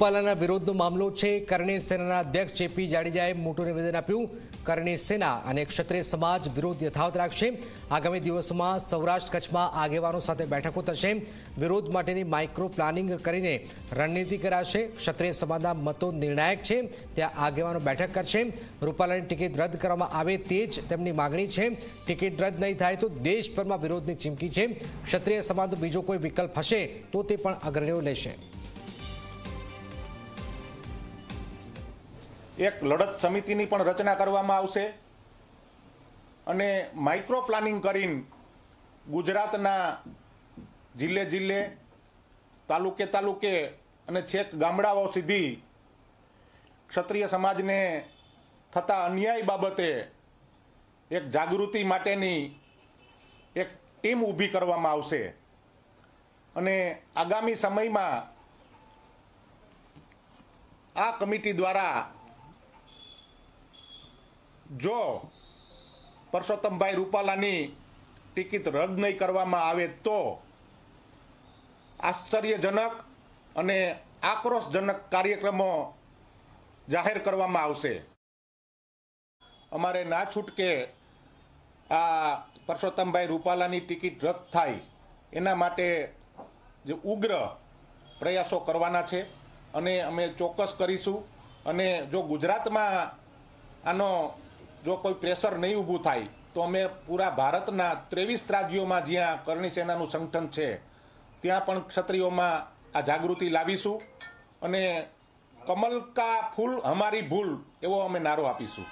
રૂપાલાના વિરોધનો મામલો છે. કરણી સેનાના અધ્યક્ષ જેપી જાડેજાએ મોટું નિવેદન આપ્યું. કરણી સેના અને ક્ષત્રિય સમાજ વિરોધ યથાવત રાખશે. આગામી દિવસોમાં સૌરાષ્ટ્ર કચ્છમાં આગેવાનો સાથે બેઠકો થશે. વિરોધ માટેની માઇક્રો પ્લાનિંગ કરીને રણનીતિ કરાશે. ક્ષત્રિય સમાજના મતો નિર્ણાયક છે. ત્યાં આગેવાનો બેઠક કરશે. રૂપાલાની ટિકિટ રદ કરવામાં આવે તે જ તેમની માગણી છે. ટિકિટ રદ નહીં થાય તો દેશભરમાં વિરોધની ચીમકી છે. ક્ષત્રિય સમાજનો બીજો કોઈ વિકલ્પ હશે તો તે પણ અગ્રણીઓ લેશે. એક લડત સમિતિની પણ રચના કરવામાં આવશે અને માઇક્રો પ્લાનિંગ કરીને ગુજરાતના જિલ્લે જિલ્લે, તાલુકે તાલુકે અને છેક ગામડાઓ સુધી ક્ષત્રિય સમાજને થતા અન્યાય બાબતે એક જાગૃતિ માટેની એક ટીમ ઊભી કરવામાં આવશે. અને આગામી સમયમાં આ કમિટી દ્વારા જો પરસોત્તમભાઈ રૂપાલાની ટિકિટ રદ નહીં કરવામાં આવે તો આશ્ચર્યજનક અને આક્રોશજનક કાર્યક્રમો જાહેર કરવામાં આવશે. અમારે ના છૂટકે આ પરસોત્તમભાઈ રૂપાલાની ટિકિટ રદ થાય એના માટે જે ઉગ્ર પ્રયાસો કરવાના છે અને અમે ચોક્કસ કરીશું અને જો ગુજરાતમાં આનો જો કોઈ પ્રેશર નહીં ઊભું થાય, તો અમે પૂરા ભારતના ત્રેવીસ રાજ્યોમાં જ્યાં કરણી સેનાનું સંગઠન છે, ત્યાં પણ ક્ષત્રિયોમાં આ જાગૃતિ લાવીશું અને કમલ કા ફૂલ હમારી ભૂલ એવો અમે નારો આપીશું.